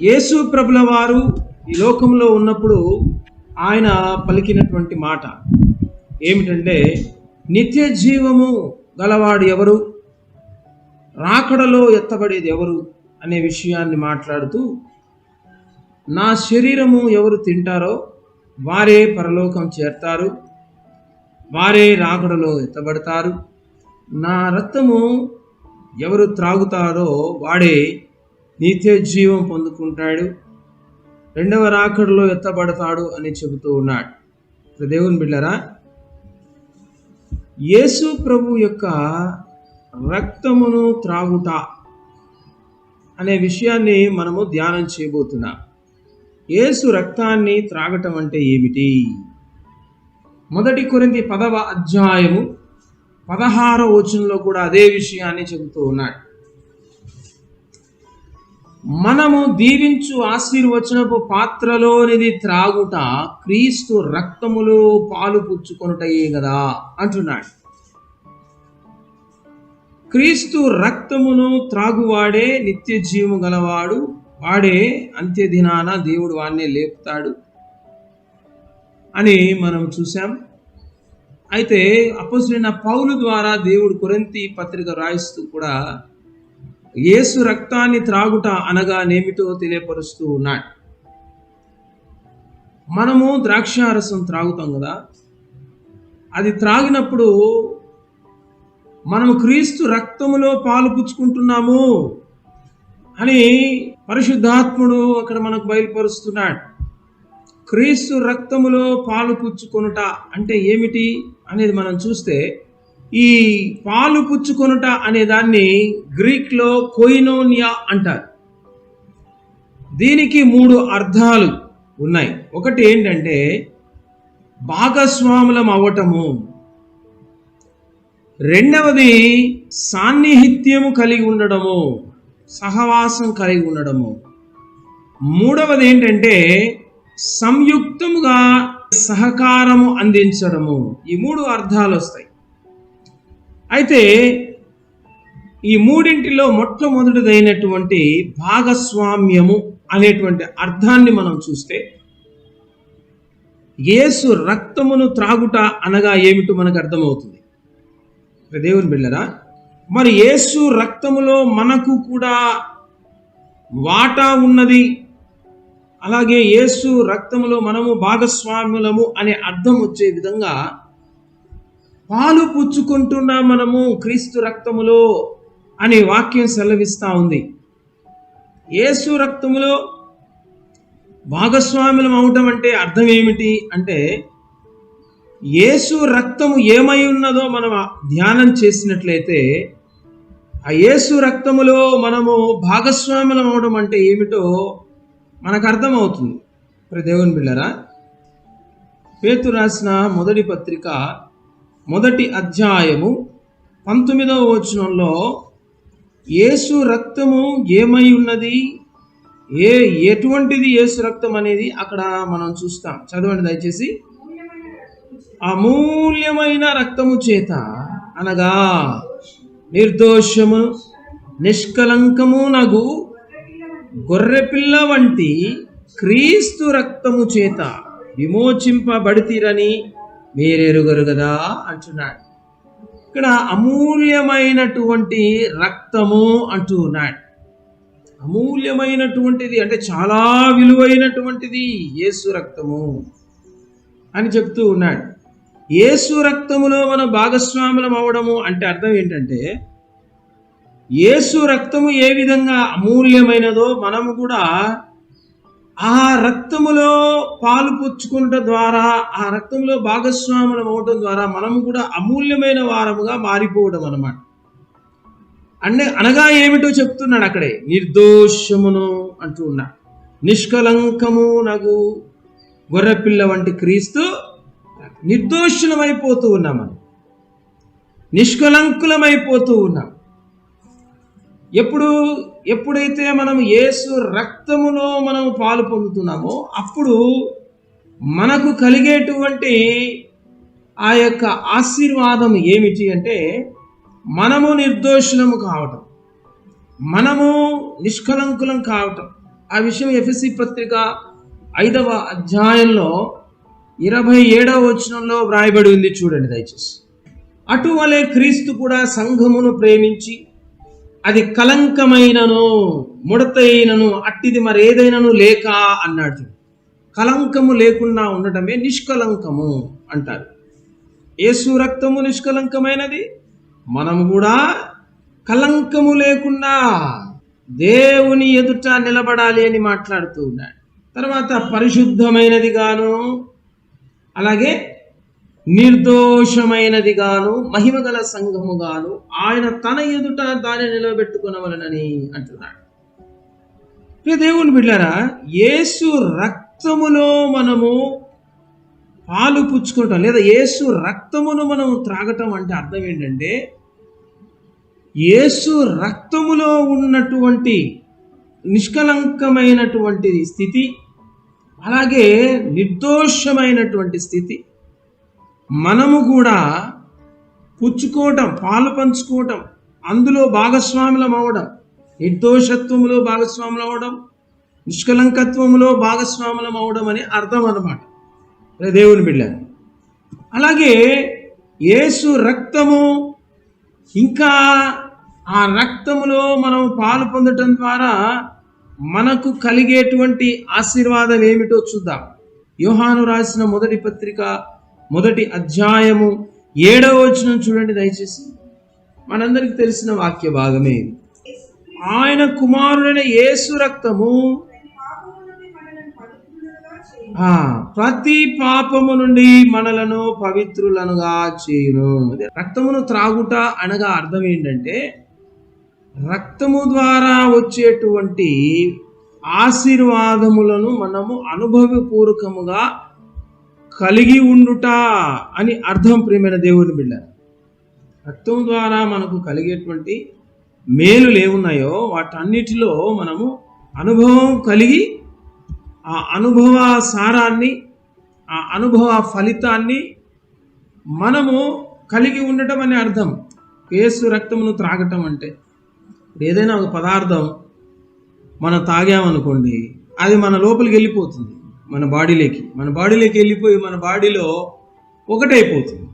యేసు ప్రభుల వారు ఈ లోకంలో ఉన్నప్పుడు ఆయన పలికినటువంటి మాట ఏమిటంటే నిత్య జీవము గలవాడు ఎవరు? రాకడలో ఎత్తబడేది ఎవరు అనే విషయాన్ని మాట్లాడుతూ నా శరీరము ఎవరు తింటారో వారే పరలోకం చేరతారు వారే రాకడలో ఎత్తబడతారు. నా రక్తము ఎవరు త్రాగుతారో వాడే నిత్య జీవం పొందుకుంటాడు రెండవ రాకడలో ఎత్తబడతాడు అని చెబుతూ ఉన్నాడు. దేవుని బిడ్డరా యేసు ప్రభు యొక్క రక్తమును త్రాగుట అనే విషయాన్ని మనము ధ్యానం చేయబోతున్నాం. యేసు రక్తాన్ని త్రాగటం అంటే ఏమిటి? మొదటి కొరింది పదవ అధ్యాయము పదహారో వచనంలో కూడా అదే విషయాన్ని చెబుతూ ఉన్నాడు. మనము దీవించు ఆశీర్వచనపు పాత్రలోనిది త్రాగుట క్రీస్తు రక్తములో పాలు పుచ్చుకొనుటయే కదా అంటున్నాడు. క్రీస్తు రక్తమును త్రాగువాడే నిత్య జీవము గలవాడు వాడే అంత్య దినాన దేవుడు వాడిని లేపుతాడు అని మనం చూసాం అయితే అపసులైన పౌలు ద్వారా దేవుడు కొరంతి పత్రిక రాయిస్తూ కూడా యేసు రక్తాన్ని త్రాగుట అనగానేమిటో తెలియపరుస్తూ ఉన్నాడు. మనము ద్రాక్షారసం త్రాగుతాం కదా అది త్రాగినప్పుడు మనము క్రీస్తు రక్తములో పాలు పుచ్చుకుంటున్నాము అని పరిశుద్ధాత్ముడు అక్కడ మనకు బయలుపరుస్తున్నాడు. క్రీస్తు రక్తములో పాలు పుచ్చుకొనుట అంటే ఏమిటి అనేది మనం చూస్తే ఈ పాలు పుచ్చుకొనుట అనే దాన్ని గ్రీక్లో కొయినోనియా అంటారు. దీనికి మూడు అర్థాలు ఉన్నాయి. ఒకటి ఏంటంటే భాగస్వాములం అవ్వటము రెండవది సాన్నిహిత్యము కలిగి ఉండడము సహవాసం కలిగి ఉండడము. మూడవది ఏంటంటే సంయుక్తముగా సహకారము అందించడము. ఈ మూడు అర్థాలు వస్తాయి. అయితే ఈ మూడింటిలో మొట్టమొదటిదైనటువంటి భాగస్వామ్యము అనేటువంటి అర్థాన్ని మనం చూస్తే యేసు రక్తమును త్రాగుట అనగా ఏమిటో మనకు అర్థమవుతుంది. దేవుని బిళ్ళరా మరి యేసు రక్తములో మనకు కూడా వాటా ఉన్నది. అలాగే యేసు రక్తములో మనము భాగస్వాములము అనే అర్థం వచ్చే విధంగా పాలు పుచ్చుకుంటున్నా మనము క్రీస్తు రక్తములో అనే వాక్యం సెలవిస్తూ ఉంది. యేసు రక్తములో భాగస్వాములం అవటం అంటే అర్థం ఏమిటి అంటే యేసు రక్తము ఏమై ఉన్నదో మనం ధ్యానం చేసినట్లయితే ఆ యేసు రక్తములో మనము భాగస్వాములం అవడం అంటే ఏమిటో మనకు అర్థమవుతుంది. ఇప్పుడు దేవుని బిళ్ళరా పేతు రాసిన మొదటి పత్రిక మొదటి అధ్యాయము పంతొమ్మిదవ వచనంలో యేసు రక్తము ఏమై ఉన్నది ఏ ఎటువంటిది యేసు రక్తం అనేది అక్కడ మనం చూస్తాం. చదవండి దయచేసి. అమూల్యమైన రక్తము చేత అనగా నిర్దోషము నిష్కలంకము నగు గొర్రెపిల్ల వంటి క్రీస్తు రక్తము చేత విమోచింపబడితీరని మీరెరుగరు కదా అంటున్నాడు. ఇక్కడ అమూల్యమైనటువంటి రక్తము అంటూ ఉన్నాడు అమూల్యమైనటువంటిది అంటే చాలా విలువైనటువంటిది యేసు రక్తము అని చెప్తూ ఉన్నాడు. యేసు రక్తములో మన భాగస్వాములం అవడము అంటే అర్థం ఏంటంటే యేసు రక్తము ఏ విధంగా అమూల్యమైనదో మనము కూడా ఆ రక్తములో పాలు పుచ్చుకుంట ద్వారా ఆ రక్తంలో భాగస్వాములం అవటం ద్వారా మనము కూడా అమూల్యమైన వారముగా మారిపోవడం అనమాట అంటే అనగా ఏమిటో చెప్తున్నాడు అక్కడే నిర్దోషమును అంటూ ఉన్నాడు. నిష్కలంకము నగు గొర్రెపిల్ల వంటి క్రీస్తు నిర్దోషులమైపోతూ ఉన్నాం మనం. నిష్కలంకులమైపోతూ ఉన్నాం. ఎప్పుడు ఎప్పుడైతే మనం యేసు రక్తములో మనం పాలు పొందుతున్నామో అప్పుడు మనకు కలిగేటువంటి ఆ యొక్క ఆశీర్వాదం ఏమిటి అంటే మనము నిర్దోషులము కావటం. మనము నిష్కలంకులం కావటం. ఆ విషయం ఎఫ్ఎస్సి పత్రిక ఐదవ అధ్యాయంలో ఇరవై ఏడవ వచనంలో వ్రాయబడి ఉంది చూడండి దయచేసి. అటువలే క్రీస్తు కూడా సంఘమును ప్రేమించి అది కలంకమైనను ముడతైనను అట్టిది మరేదైనను లేక అన్నాడు కలంకము లేకుండా ఉండటమే నిష్కలంకము అంటారు. యేసు రక్తము నిష్కలంకమైనది మనము కూడా కలంకము లేకుండా దేవుని ఎదుట నిలబడాలి అని మాట్లాడుతూ ఉన్నాడు. తర్వాత పరిశుద్ధమైనది గాను అలాగే నిర్దోషమైనది గాను మహిమగల సంఘము గాను ఆయన తన ఎదుట దాన్ని నిలబెట్టుకునవలనని అంటున్నాడు. ప్రియ దేవుని బిడ్డారా యేసు రక్తములో మనము పాలు పుచ్చుకోవటం లేదా యేసు రక్తమును మనం త్రాగటం అంటే అర్థం ఏంటంటే యేసు రక్తములో ఉన్నటువంటి నిష్కలంకమైనటువంటి స్థితి అలాగే నిర్దోషమైనటువంటి స్థితి. మనము కూడా పుచ్చుకోవటం పాలు పంచుకోవటం అందులో భాగస్వాములం అవడం నిర్దోషత్వములో భాగస్వాములు అవడం నిష్కలంకత్వములో భాగస్వాములం అవడం అని అర్థం అనమాట అదే దేవుని బిడ్డ అలాగే యేసు రక్తము ఇంకా ఆ రక్తములో మనం పాలు పొందటం ద్వారా మనకు కలిగేటువంటి ఆశీర్వాదం ఏమిటో చూద్దాం. యోహాను రాసిన మొదటి పత్రిక మొదటి అధ్యాయము ఏడవ వచనం చూడండి దయచేసి. మనందరికి తెలిసిన వాక్య భాగమే ఆయన కుమారుడైన యేసు రక్తము ఆ, ప్రతి పాపము నుండి మనలను పవిత్రులనుగా చేయును. రక్తమును త్రాగుట అనగా అర్థం ఏంటంటే రక్తము ద్వారా వచ్చేటువంటి ఆశీర్వాదములను మనము అనుభవపూర్వకముగా కలిగి ఉండుట అని అర్థం ప్రియమైన దేవుని బిడ్డ రక్తం ద్వారా మనకు కలిగేటువంటి మేలులు ఏమున్నాయో వాటన్నిటిలో మనము అనుభవం కలిగి ఆ అనుభవ సారాన్ని ఆ అనుభవ ఫలితాన్ని మనము కలిగి ఉండటం అనే అర్థం. కేసు రక్తమును త్రాగటం అంటే. ఏదైనా ఒక పదార్థం మనం తాగామనుకోండి అది మన లోపలికి వెళ్ళిపోతుంది మన బాడీలోకి. మన బాడీలోకి వెళ్ళిపోయి మన బాడీలో ఒకటైపోతుంది.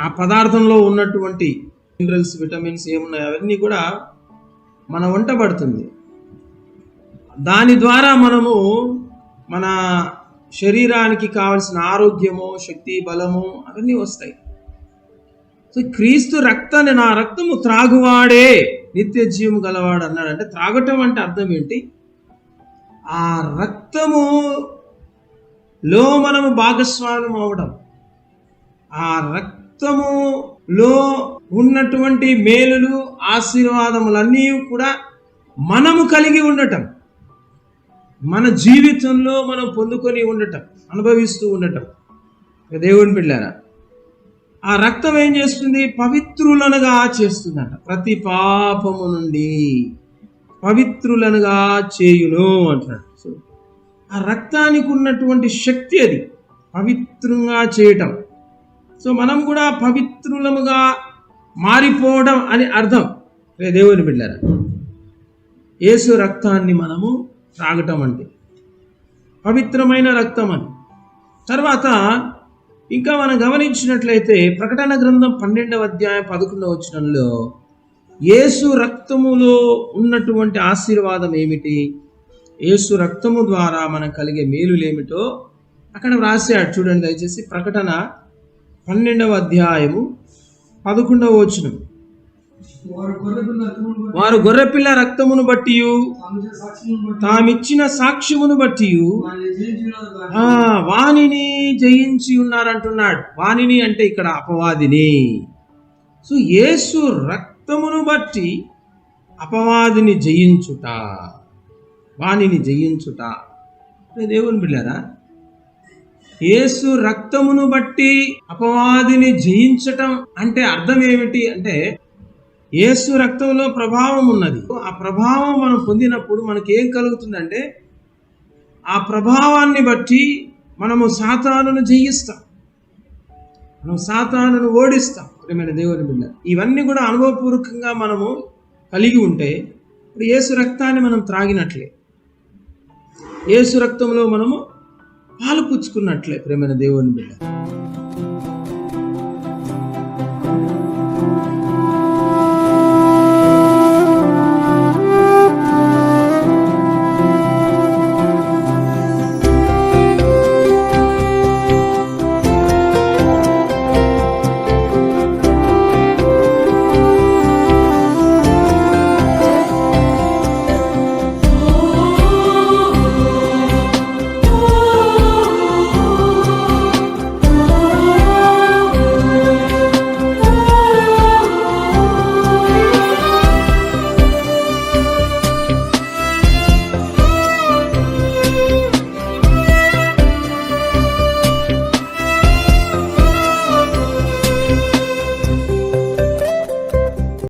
ఆ పదార్థంలో ఉన్నటువంటి మినరల్స్ విటమిన్స్ ఏమున్నాయి అవన్నీ కూడా మన వంట పడుతుంది. దాని ద్వారా మనము మన శరీరానికి కావలసిన ఆరోగ్యము శక్తి బలము అవన్నీ వస్తాయి. సో క్రీస్తు రక్తాన్ని నా రక్తము త్రాగువాడే. నిత్య జీవం గలవాడు అన్నాడు అంటే త్రాగటం అంటే అర్థం ఏంటి? ఆ రక్తము లో మనము భాగస్వామ్యం అవడం. ఆ రక్తములో ఉన్నటువంటి మేలులు ఆశీర్వాదములన్నీ కూడా మనము కలిగి ఉండటం. మన జీవితంలో మనం పొందుకొని ఉండటం అనుభవిస్తూ ఉండటం. దేవుని పిల్లారా ఆ రక్తం ఏం చేస్తుంది? పవిత్రులనుగా చేస్తుందట. ప్రతి పాపము నుండి పవిత్రులనుగా చేయును అంటున్నాడు. సో ఆ రక్తానికి ఉన్నటువంటి శక్తి అది. పవిత్రంగా చేయటం. సో మనం కూడా పవిత్రులముగా మారిపోవడం అని అర్థం. రే దేవుని బిడ్డారా యేసు రక్తాన్ని మనము త్రాగటం అంటే పవిత్రమైన రక్తం అని. తర్వాత ఇంకా మనం గమనించినట్లయితే ప్రకటన గ్రంథం పన్నెండవ అధ్యాయం పదకొండవ వచనంలో యేసు రక్తములో ఉన్నటువంటి ఆశీర్వాదం ఏమిటి? యేసు రక్తము ద్వారా మనకు కలిగే మేలులేమిటో అక్కడ వ్రాసాడు చూడండి దయచేసి ప్రకటన పన్నెండవ అధ్యాయము పదకొండవ వచనం. వారు గొర్రెపిల్ల రక్తమును బట్టి తామిచ్చిన సాక్ష్యమును బట్టి వాణిని జయించి ఉన్నారంటున్నాడు. వాణిని అంటే ఇక్కడ అపవాదిని. సో యేసు రక్తమును బట్టి అపవాదిని జయించుట వాణిని జయించుట. దేవుని బిళ్ళారా యేసు రక్తమును బట్టి అపవాదిని జయించటం అంటే అర్థం ఏమిటి అంటే యేసు రక్తంలో ప్రభావం ఉన్నది. ఆ ప్రభావం మనం పొందినప్పుడు మనకి ఏం కలుగుతుందంటే ఆ ప్రభావాన్ని బట్టి మనము సాతానును జయిస్తాం. మనం సాతానును ఓడిస్తాం. ప్రేమైన దేవుని బిడ్డ ఇవన్నీ కూడా అనుభవపూర్వకంగా మనము కలిగి ఉంటే ఇప్పుడు ఏసు రక్తాన్ని మనం త్రాగినట్లే. ఏసు రక్తంలో మనము పాలు పుచ్చుకున్నట్లే ప్రేమైన దేవుని బిడ్డ.